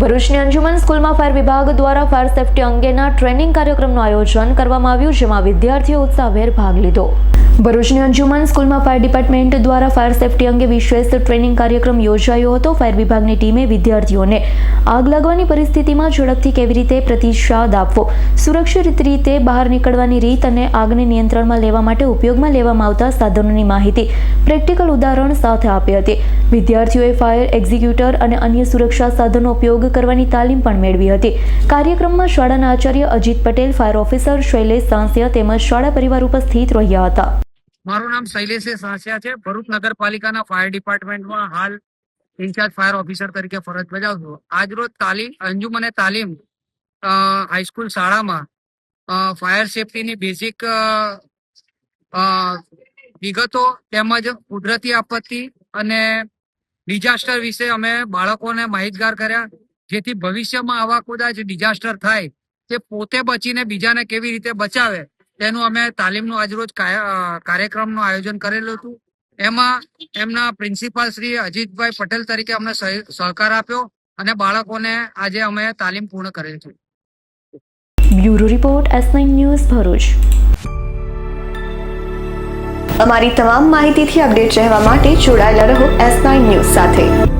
ભરૂચની અંજુમન સ્કૂલમાં ફાયર વિભાગ દ્વારા ફાયર સેફટી અંગેના ટ્રેનિંગ કાર્યક્રમનું આયોજન કરવામાં આવ્યું, જેમાં વિદ્યાર્થીઓ ઉત્સાહભેર ભાગ લીધો. ભરૂચની અંજુમન સ્કૂલમાં ફાયર ડિપાર્ટમેન્ટ દ્વારા ફાયર સેફટી અંગે વિશેષ ટ્રેનિંગ કાર્યક્રમ યોજાયો હતો. ફાયર વિભાગની ટીમે વિદ્યાર્થીઓને આગ લાગવાની પરિસ્થિતિમાં ઝડપથી કેવી રીતે પ્રતિસાદ આપવો, સુરક્ષિત રીતે બહાર નીકળવાની રીત અને આગને નિયંત્રણમાં લેવા માટે ઉપયોગમાં લેવામાં આવતા સાધનોની માહિતી પ્રેક્ટિકલ ઉદાહરણ સાથે આપી હતી. વિદ્યાર્થીઓએ ફાયર એક્ઝિક્યુટર અને અન્ય સુરક્ષા સાધનો ઉપયોગ કરવાની તાલીમ પણ મેળવી હતી. કાર્યક્રમમાં શાળાના આચાર્ય અજીત પટેલ, ફાયર ઓફિસર શૈલેષ સાંસિયા તેમજ શાળા પરિવાર ઉપસ્થિત રહ્યા હતા. મારું નામ શૈલેષ સાંસિયા છે. ભરૂચ નગરપાલિકાના ફાયર ડિપાર્ટમેન્ટમાં હાલ ઇન્ચાર્જ ફાયર ઓફિસર તરીકે ફરજ બજાવું છું. આજરોજ તાલીમ અંજુમને તાલીમ હાઈસ્કૂલ શાળામાં ફાયર સેફટીની બેઝિક વિગતો તેમજ કુદરતી આપત્તિ અને ડિઝાસ્ટર વિશે અમે બાળકોને માહિતગાર કર્યા. જેથી ભવિષ્યમાં આવા કદાચ ડિઝાસ્ટર થાય, તે પોતે બચીને બીજાને કેવી રીતે બચાવે, તેનું અમે તાલીમનું આજરોજ કાર્યક્રમનું આયોજન કરેલું હતું. એમાં એમના પ્રિન્સિપાલ શ્રી અજીતભાઈ પટેલ તરીકે અમને સહ- સહકાર આપ્યો અને બાળકોને આજે અમે તાલીમ પૂર્ણ કરેલ છે. Bureau report S news Bharuch. અમારી તમામ માહિતીથી અપડેટ રહેવા માટે જોડાયેલા રહો એસ ન્યૂઝ સાથે.